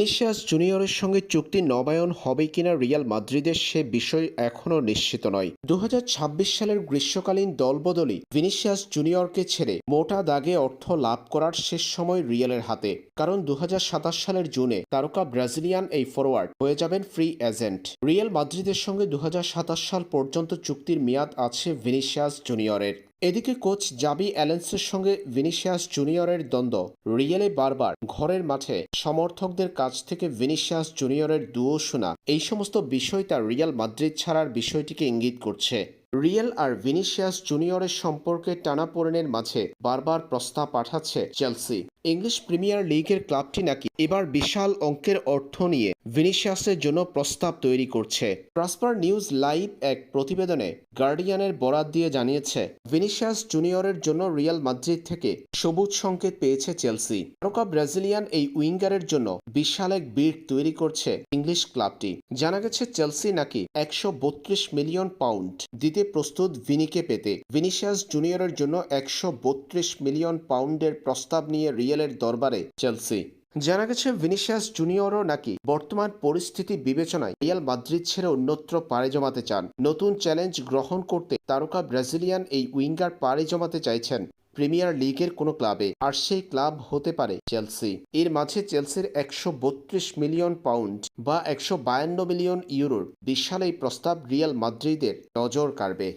Vinicius জুনিয়রের সঙ্গে চুক্তি নবায়ন হবে কিনা রিয়াল মাদ্রিদের সে বিষয় এখনও নিশ্চিত নয়। দু সালের গ্রীষ্মকালীন দলবদলই ভিনিসিয়াস জুনিয়রকে ছেড়ে মোটা দাগে অর্থ লাভ করার শেষ সময় রিয়ালের হাতে। কারণ দু হাজার সাতাশ সালের জুনে তারকা ব্রাজিলিয়ান এই ফরওয়ার্ড হয়ে যাবেন ফ্রি এজেন্ট। রিয়াল মাদ্রিদের সঙ্গে দু হাজার সাতাশ সাল পর্যন্ত চুক্তির মেয়াদ আছে ভিনিসিয়াস জুনিয়রের। এদিকে কোচ জাবি অ্যালেন্সের সঙ্গে ভিনিসিয়াস জুনিয়রের দ্বন্দ্ব। রিয়েলে বারবার ঘরের মাঠে সমর্থকদের কাছ থেকে ভিনিসিয়াস জুনিয়রের দুও শোনা এই সমস্ত বিষয় তার রিয়াল মাদ্রিদ ছাড়ার বিষয়টিকে ইঙ্গিত করছে। রিয়েল আর ভিনিসিয়াস জুনিয়রের সম্পর্কে টানাপোড়েনের মাঝে বারবার প্রস্তাব পাঠাচ্ছে চেলসি। ইংলিশ প্রিমিয়ার লিগের ক্লাবটি নাকি এবার বিশাল অঙ্কের অর্থ নিয়ে ভিনিসিয়াসের জন্য প্রস্তাব তৈরি করছে। ট্রান্সফার নিউজ লাইভ এক প্রতিবেদনে গার্ডিয়ানের বরাত দিয়ে জানিয়েছে, ভিনিসিয়াস জুনিয়রের জন্য রিয়াল মাদ্রিদ থেকে সবুজ সংকেত পেয়েছে চেলসি। তারকা ব্রাজিলিয়ান এই উইঙ্গারের জন্য বিশাল এক বিড তৈরি করছে ইংলিশ ক্লাবটি। জানা গেছে, চেলসি নাকি একশো বত্রিশ মিলিয়ন পাউন্ড দিতে প্রস্তুত ভিনিকে পেতে। ভিনিশিয়াস জুনিয়রের জন্য একশো বত্রিশ মিলিয়ন পাউন্ডের প্রস্তাব নিয়ে রিয়েলের দরবারে চেলসি। জানা গেছে ভিনিশিয়াস জুনিয়রও নাকি বর্তমান পরিস্থিতি বিবেচনায় রিয়াল মাদ্রিদ ছেড়ে অন্যত্র পাড়ে জমাতে চান। নতুন চ্যালেঞ্জ গ্রহণ করতে তারকা ব্রাজিলিয়ান এই উইঙ্গার পাড়ে জমাতে চাইছেন। প্রিমিয়ার লিগের কোনো ক্লাবে, আর সেই ক্লাব হতে পারে চেলসি। এর মাঝে চেলসির একশো বত্রিশ মিলিয়ন পাউন্ড বা একশো বায়ান্ন মিলিয়ন ইউরোর বিশাল এই প্রস্তাব রিয়াল মাদ্রিদের নজর কাড়বে।